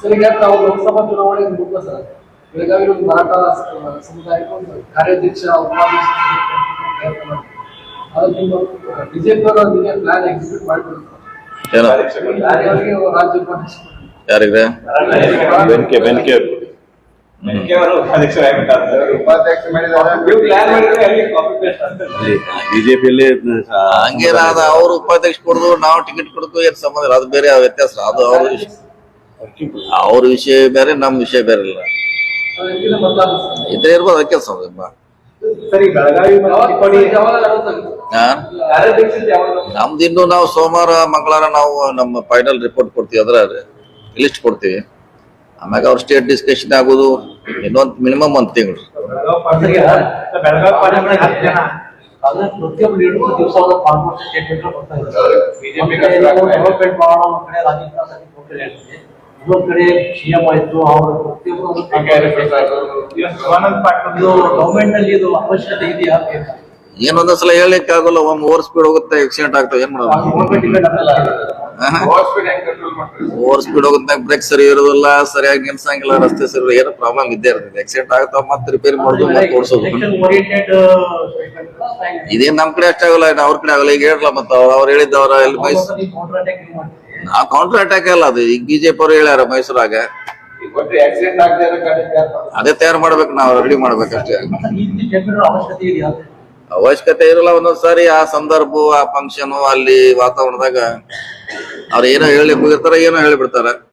Sir ಈಗ ತಾವು ಲೋಕಸಭಾ ಚುನಾವಣೆ ಮುಗಿದ ಸರ್. ಬೆಳಗಾವಿ ಒಂದು ಮರಾಠ ಸಮುದಾಯಕ್ಕೆ ಒಂದು ಕಾರ್ಯಾಧ್ಯಕ್ಷ ಉಪಾಧ್ಯಕ್ಷ. ಅದು ನಿಮ್ಮ ಬಿಜೆಪಿ ಅವರು ಅದಕ್ಕೆ ಪ್ಲಾನ್ ಎಕ್ಸಿಕ್ಯೂಟ್ ರಾಜ್ಯ ಉಪಾಧ್ಯಕ್ಷ ಬೆನ್ಕೆ ಬೆನ್ಕೆ ಮಾಡಿದ್ದಾರೆ. ಬಿಜೆಪಿಯಲ್ಲಿ ಹಂಗೇನಾದ ಅವ್ರು ಉಪಾಧ್ಯಕ್ಷ ಕೊಡುದು ನಾವು ಟಿಕೆಟ್ ಕೊಡುದು ಏನ್ ಸಂಬಂಧ ಅದು ಬೇರೆ ವ್ಯತ್ಯಾಸ. ಅದು ಅವ್ರ ವಿಷಯ ಅವ್ರ ವಿಷಯ ಬೇರೆ ನಮ್ ವಿಷಯ ಬೇರೆ ಇಲ್ಲ. ಇದ್ರೆ ಇರ್ಬೋದು ಅದಕ್ಕೆ ನಮ್ದು ಇನ್ನು ನಾವು ಸೋಮವಾರ ಮಂಗಳವಾರ ನಾವು ನಮ್ಮ ಫೈನಲ್ ರಿಪೋರ್ಟ್ ಕೊಡ್ತೀವಿ ಅದ್ರ ಲಿಸ್ಟ್ ಕೊಡ್ತೀವಿ. ಆಮ್ಯಾಗ ಅವ್ರ ಸ್ಟೇಟ್ ಡಿಸ್ಕಷನ್ ಆಗೋದು ಇನ್ನೊಂದು ಮಿನಿಮಮ್ ಒಂದ್ ತಿಂಗಳು. ಇನ್ನೊಂದ್ ಕಡೆ ಸಿಎಂ ಆಯ್ತು ಅವರು ಪ್ರತಿಯೊಬ್ಬರು ಒಂದು ಪಾಟೀಲ್ ಇದು ಗವರ್ಮೆಂಟ್ನಲ್ಲಿ ಇದು ಅವಶ್ಯಕತೆ ಇದೆಯಾ? ಬೇಕಾ? ಏನ್ ಒಂದೊಂದ್ಸಲ ಹೇಳಲಿಕ್ಕೆ ಆಗೋಲ್ಲ ಒಮ್ಮೆ ಓವರ್ ಸ್ಪೀಡ್ ಹೋಗುತ್ತೆ ಆಕ್ಸಿಡೆಂಟ್ ಆಗ್ತವೆ ಏನ್ ಮಾಡೋದು ಓವರ್ ಸ್ಪೀಡ್ ಹೋಗುತ್ತೆ ಬ್ರೇಕ್ ಸರಿ ಇರೋದಿಲ್ಲ ಸರಿಯಾಗಿ ನಿಲ್ಸಂಗಿಲ್ಲ ರಸ್ತೆ ಸರಿ ಏನೋ ಪ್ರಾಬ್ಲಮ್ ಇದ್ದೇ ಇರ್ತದೆ. ಆಕ್ಸಿಡೆಂಟ್ ಆಗ್ತಾವ ಮತ್ತೆ ರಿಪೇರಿ ಮಾಡೋದು ಮತ್ತೆ ಓಡಿಸೋದು. ಇದೇನ್ ನಮ್ ಕಡೆ ಅಷ್ಟೇ ಆಗಲ್ಲ ಅವ್ರ ಕಡೆ ಆಗಲ್ಲ ಈಗ ಹೇಳಲ್ಲ ಮತ್ತೆ ಅವ್ರು ಅವ್ರು ಹೇಳಿದ್ದವ್ರ ಎಲ್ಲಿ ಮಾಡ್ತೀವಿ ಆ ಕೌಂಟರ್ ಅಟ್ಯಾಕ್ ಅಲ್ಲ ಅದು. ಈಗ ಬಿಜೆಪಿ ಅವ್ರು ಹೇಳ್ಯಾರ ಮೈಸೂರಾಗ. ಅದೇ ತಯಾರು ಮಾಡ್ಬೇಕು ನಾವು ರೆಡಿ ಮಾಡ್ಬೇಕಷ್ಟೇ. ಅವಶ್ಯಕತೆ ಇರಲ್ಲ ಒಂದೊಂದ್ ಸಾರಿ, ಆ ಸಂದರ್ಭ, ಆ ಫಂಕ್ಷನ್ ಅಲ್ಲಿ ವಾತಾವರಣದಾಗ ಅವ್ರ ಏನೋ ಹೇಳಿ ಹೋಗಿರ್ತಾರ ಏನೋ ಹೇಳಿಬಿಡ್ತಾರ.